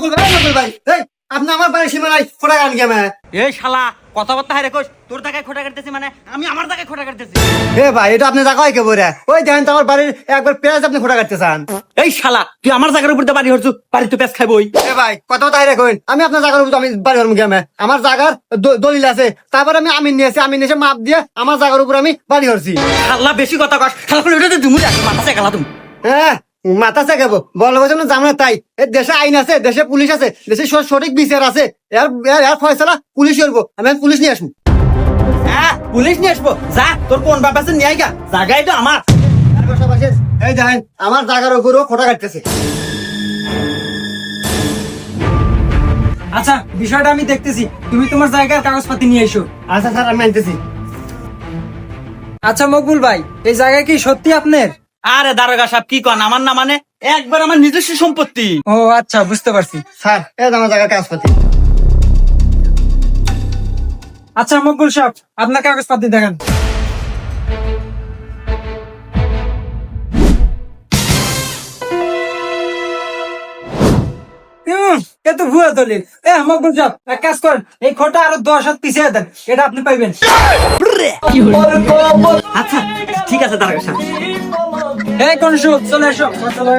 মকবুল ভাই মকবুল ভাই। এই আপনি আমার বাড়ির সীমানায় ফোটা গান গেমে। এই শালা কথাবার্তা হারে কোষ তোর টাকায় খোটা কাটতেছি মানে আমি আমার টাকায় খোটা কাটতেছি। এ ভাই এটা আপনি জায়গা কেবরে ওই দেখেন তো আমার বাড়ির একবার পেঁয়াজ আপনি ফোটা কাটতে চান। এই শালা তুই আমার জায়গার উপর বাড়ি হরছু বাড়ি তো পেঁচ খাইবই এ ভাই কত তাই রাখুন আমি আপনার জায়গার উপর আমি বাড়ি হরম গেমে। আমার জায়গার দলিল আছে তারপর আমি আমিন নিয়েছি আমিন নিয়েছে মাপ দিয়ে আমার জায়গার উপর আমি বাড়ি হরছি। শালা বেশি কথা কস শালা করে ওটা তুমি মাথা চাকালা তুমি। হ্যাঁ মাথা চাকাবো যেন জানা তাই। দেশে আইন আছে, দেশে পুলিশ আছে, দেশে সঠিক বিচার আছে। এর এর- ফয়সলা পুলিশ করব, আমি পুলিশ নিয়ে আসব। পুলিশ নিয়ে আসব? যা, তোর কোন বাপ আছে নিয়ে তো আমার। এই দেখেন, আমার জায়গার উপরও খোটা কাটতেছে। আচ্ছা বিষয়টা আমি দেখতেছি। তুমি তোমার জায়গার কাগজপাতি নিয়ে এসো। আচ্ছা স্যার, আমি আনতেছি। আচ্ছা মকবুল ভাই, এই জায়গা কি সত্যি আপনার? আরে দারোগা সাহেব কি কন? আমার না মানে একবার আমার নিজস্ব সম্পত্তি। ও আচ্ছা বুঝতে পারছি। স্যার এই যে আমার জায়গার কাগজপাতি আচ্ছা মকবুল সাহেব আপনার কাগজপাতি দেখান। এ তো ভুয়া দলিল। এ মকবুল সাহেব এক কাজ করেন এই খোটা আরও দশ হাত পিছিয়ে দেন এটা আপনি পাইবেন। আচ্ছা ঠিক আছে দারোগা সাহেব। এই কোন চলে এসো চলে।